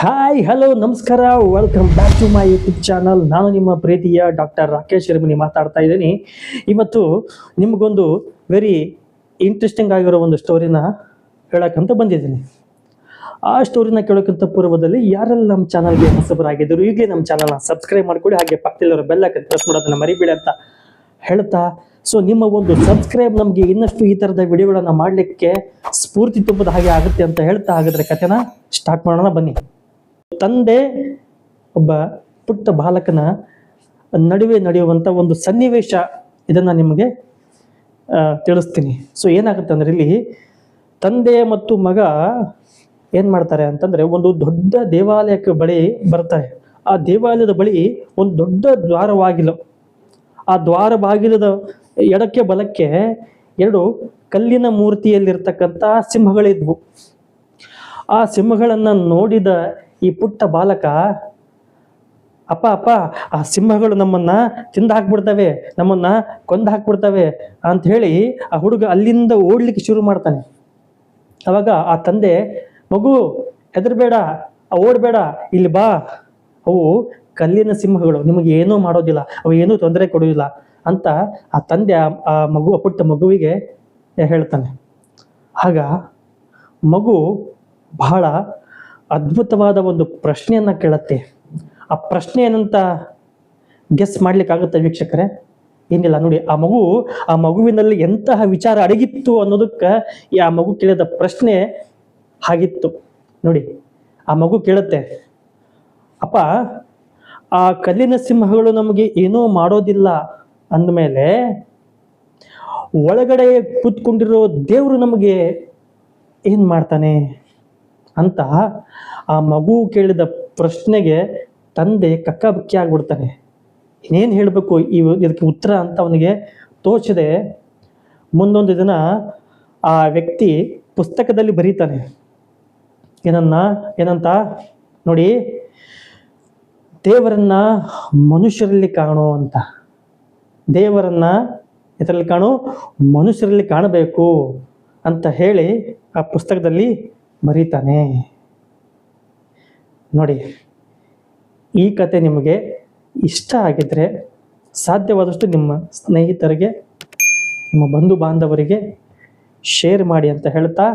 Hi hello ನಮಸ್ಕಾರ. Welcome back to my YouTube channel ನಾನು ನಿಮ್ಮ ಪ್ರೀತಿಯ ಡಾಕ್ಟರ್ ರಾಕೇಶ್ ಶರ್ಮಿನಿ ಮಾತಾಡ್ತಾ ಇದ್ದೀನಿ. ಇವತ್ತು ನಿಮಗೊಂದು ವೆರಿ ಇಂಟ್ರೆಸ್ಟಿಂಗ್ ಆಗಿರೋ ಒಂದು ಸ್ಟೋರಿನ ಹೇಳೋಕ್ಕಂತ ಬಂದಿದ್ದೀನಿ. ಆ ಸ್ಟೋರಿನ ಕೇಳೋಕ್ಕಿಂತ ಪೂರ್ವದಲ್ಲಿ ಯಾರೆಲ್ಲ ನಮ್ಮ ಚಾನಲ್ಗೆ ಹೊಸಬರಾಗಿದ್ದರು ಈಗಲೇ ನಮ್ಮ ಚಾನಲ್ನ ಸಬ್ಸ್ಕ್ರೈಬ್ ಮಾಡ್ಕೊಳ್ಳಿ ಹಾಗೆ ಪಕ್ಕದಲ್ಲಿರೋ ಬೆಲ್ಲ ಹಾಕಿ ಪ್ರೆಸ್ ಮಾಡೋದನ್ನ ಮರಿಬೇಡಿ ಅಂತ ಹೇಳ್ತಾ. ಸೊ ನಿಮ್ಮ ಒಂದು ಸಬ್ಸ್ಕ್ರೈಬ್ ನಮಗೆ ಇನ್ನಷ್ಟು ಈ ಥರದ ವಿಡಿಯೋಗಳನ್ನು ಮಾಡಲಿಕ್ಕೆ ಸ್ಫೂರ್ತಿ ತುಂಬದ ಹಾಗೆ ಆಗುತ್ತೆ ಅಂತ ಹೇಳ್ತಾ. ಹಾಗಾದ್ರೆ ಕಥೆನ ಸ್ಟಾರ್ಟ್ ಮಾಡೋಣ. ಬನ್ನಿ. ತಂದೆ ಒಬ್ಬ ಪುಟ್ಟ ಬಾಲಕನ ನಡುವೆ ನಡೆಯುವಂಥ ಒಂದು ಸನ್ನಿವೇಶ ಇದನ್ನು ನಿಮಗೆ ತಿಳಿಸ್ತೀನಿ. ಸೊ ಏನಾಗುತ್ತೆ ಅಂದ್ರೆ ಇಲ್ಲಿ ತಂದೆ ಮತ್ತು ಮಗ ಏನು ಮಾಡ್ತಾರೆ ಅಂತಂದರೆ ಒಂದು ದೊಡ್ಡ ದೇವಾಲಯಕ್ಕೆ ಬಳಿ ಬರ್ತಾರೆ. ಆ ದೇವಾಲಯದ ಬಳಿ ಒಂದು ದೊಡ್ಡ ದ್ವಾರವಾಗಿಲು ಆ ದ್ವಾರ ಬಾಗಿಲದ ಎಡಕ್ಕೆ ಬಲಕ್ಕೆ ಎರಡು ಕಲ್ಲಿನ ಮೂರ್ತಿಯಲ್ಲಿರ್ತಕ್ಕಂಥ ಸಿಂಹಗಳಿದ್ವು. ಆ ಸಿಂಹಗಳನ್ನು ನೋಡಿದ ಈ ಪುಟ್ಟ ಬಾಲಕ, ಅಪ್ಪ ಅಪ್ಪ, ಆ ಸಿಂಹಗಳು ನಮ್ಮನ್ನ ತಿಂದು ಹಾಕ್ಬಿಡ್ತವೆ ನಮ್ಮನ್ನ ಕೊಂದು ಹಾಕ್ಬಿಡ್ತವೆ ಅಂತ ಹೇಳಿ ಆ ಹುಡುಗ ಅಲ್ಲಿಂದ ಓಡ್ಲಿಕ್ಕೆ ಶುರು ಮಾಡ್ತಾನೆ. ಅವಾಗ ಆ ತಂದೆ, ಮಗು, ಹೆದರ್ಬೇಡ ಓಡಬೇಡ, ಇಲ್ಲಿ ಬಾ. ಅವು ಕಲ್ಲಿನ ಸಿಂಹಗಳು, ನಿಮಗೆ ಏನೂ ಮಾಡೋದಿಲ್ಲ, ಅವು ಏನೂ ತೊಂದರೆ ಕೊಡೋದಿಲ್ಲ ಅಂತ ಆ ತಂದೆ ಆ- ಮಗು ಪುಟ್ಟ ಮಗುವಿಗೆ ಹೇಳ್ತಾನೆ. ಆಗ ಮಗು ಬಹಳ ಅದ್ಭುತವಾದ ಒಂದು ಪ್ರಶ್ನೆಯನ್ನ ಕೇಳತ್ತೆ. ಆ ಪ್ರಶ್ನೆ ಏನಂತ ಗೆಸ್ ಮಾಡ್ಲಿಕ್ಕಾಗುತ್ತೆ ವೀಕ್ಷಕರೇ? ಏನಿಲ್ಲ, ನೋಡಿ, ಆ ಮಗು, ಆ ಮಗುವಿನಲ್ಲಿ ಎಂತಹ ವಿಚಾರ ಅಡಗಿತ್ತು ಅನ್ನೋದಕ್ಕೆ ಈ ಆ ಮಗು ಕೇಳಿದ ಪ್ರಶ್ನೆ ಹಾಗಿತ್ತು. ನೋಡಿ, ಆ ಮಗು ಕೇಳುತ್ತೆ, ಅಪ್ಪ, ಆ ಕಲ್ಲಿನ ಸಿಂಹಗಳು ನಮಗೆ ಏನೂ ಮಾಡೋದಿಲ್ಲ ಅಂದಮೇಲೆ ಒಳಗಡೆ ಕೂತ್ಕೊಂಡಿರೋ ದೇವರು ನಮಗೆ ಏನು ಮಾಡ್ತಾನೆ? ಅಂತ ಆ ಮಗು ಕೇಳಿದ ಪ್ರಶ್ನೆಗೆ ತಂದೆ ಕಕ್ಕಾಬಕ್ಕಿ ಆಗ್ಬಿಡ್ತಾನೆ. ಇನ್ನೇನು ಹೇಳಬೇಕು ಈ ಇದಕ್ಕೆ ಉತ್ತರ ಅಂತ ಅವನಿಗೆ ತೋಚದೆ ಮುಂದೊಂದು ದಿನ ಆ ವ್ಯಕ್ತಿ ಪುಸ್ತಕದಲ್ಲಿ ಬರೀತಾನೆ. ಏನನ್ನ, ಏನಂತ? ನೋಡಿ, ದೇವರನ್ನ ಮನುಷ್ಯರಲ್ಲಿ ಕಾಣೋ ಅಂತ. ದೇವರನ್ನ ಇದರಲ್ಲಿ ಕಾಣು? ಮನುಷ್ಯರಲ್ಲಿ ಕಾಣಬೇಕು ಅಂತ ಹೇಳಿ ಆ ಪುಸ್ತಕದಲ್ಲಿ ಬರೀತಾನೆ ನೋಡಿ, ಈ ಕತೆ ನಿಮಗೆ ಇಷ್ಟ ಆಗಿದ್ರೆ ಸಾಧ್ಯವಾದಷ್ಟು ನಿಮ್ಮ ಸ್ನೇಹಿತರಿಗೆ, ನಿಮ್ಮ ಬಂಧು ಬಾಂಧವರಿಗೆ ಶೇರ್ ಮಾಡಿ ಅಂತ ಹೇಳ್ತಾ